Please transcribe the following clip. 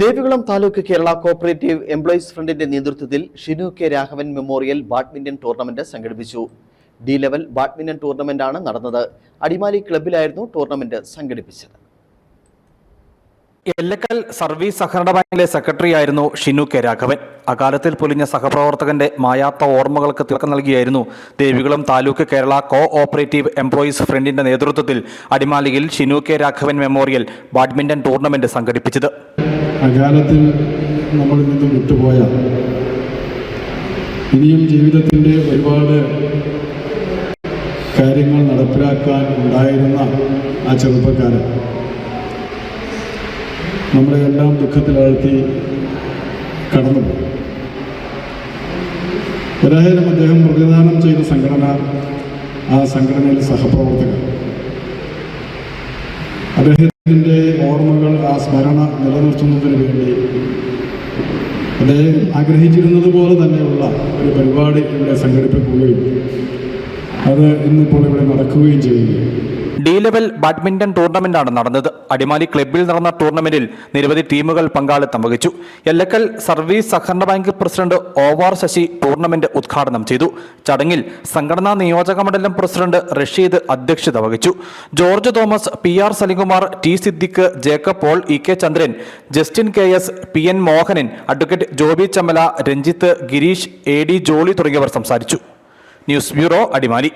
Devikulam taluk Kerala cooperative employees ഫ്രണ്ടിന്റെ നേതൃത്വത്തിൽ Shinu K Raghavan memorial badminton tournament സംഘടിപ്പിച്ചു. ഡി ലെവൽ ബാഡ്മിന്റൺ ടൂർണമെന്റാണ് നടന്നത്. അടിമാലി ക്ലബിലായിരുന്നു ടൂർണമെന്റ് സംഘടിപ്പിച്ചത്. എല്ലക്കൽ സർവീസ് സഹകരണ ബാങ്കിലെ സെക്രട്ടറിയായിരുന്നു ഷിനു കെ രാഘവൻ. അകാലത്തിൽ പൊലിഞ്ഞ സഹപ്രവർത്തകന്റെ മായാത്ത ഓർമ്മകൾക്ക് തിളക്കം നൽകിയായിരുന്നു Devikulam taluk Kerala cooperative employees ഫ്രണ്ടിന്റെ നേതൃത്വത്തിൽ അടിമാലിയിൽ Shinu K Raghavan memorial badminton tournament സംഘടിപ്പിച്ചത്. അകാലത്തിൽ നമ്മളിൽ നിന്നും വിട്ടുപോയ ഇനിയും ജീവിതത്തിന്റെ ഒരുപാട് കാര്യങ്ങൾ നടപ്പിലാക്കാൻ ഉണ്ടായിരുന്ന ആ ചെറുപ്പക്കാരൻ നമ്മളെ എല്ലാം ദുഃഖത്തിലാഴ്ത്തി കടന്നുപോയി. ഏതായാലും അദ്ദേഹം പ്രതിദാനം ചെയ്ത സംഘടന ആ സംഘടനയിൽ സഹപ്രവർത്തകർ അദ്ദേഹത്തിന്റെ ഓർമ്മകൾ ആ സ്മരണ നിലനിർത്തുന്നതിന് വേണ്ടി അദ്ദേഹം ആഗ്രഹിച്ചിരുന്നത് പോലെ തന്നെയുള്ള ഒരു പരിപാടി ഇവിടെ സംഘടിപ്പിക്കുകയും അത് ഇന്നിപ്പോൾ ഇവിടെ നടക്കുകയും ചെയ്യുന്നു. ഡി ലെവൽ ബാഡ്മിന്റൺ ടൂർണമെന്റാണ് നടന്നത്. അടിമാലി ക്ലബ്ബിൽ നടന്ന ടൂർണമെന്റിൽ നിരവധി ടീമുകൾ പങ്കാളിത്തം വഹിച്ചു. എല്ലക്കൽ സർവീസ് സഹകരണ ബാങ്ക് പ്രസിഡന്റ് ഓവാർ ശശി ടൂർണമെന്റ് ഉദ്ഘാടനം ചെയ്തു. ചടങ്ങിൽ സംഘടനാ നിയോജക മണ്ഡലം പ്രസിഡന്റ് റഷീദ് അധ്യക്ഷത വഹിച്ചു. George Thomas P R Salikumar T Siddique Jacob Paul E K Chandran Justin K S P N Mohanan advocate Joby Chamala Ranjith Girish A D Jolly തുടങ്ങിയവർ സംസാരിച്ചു. News bureau Adimali.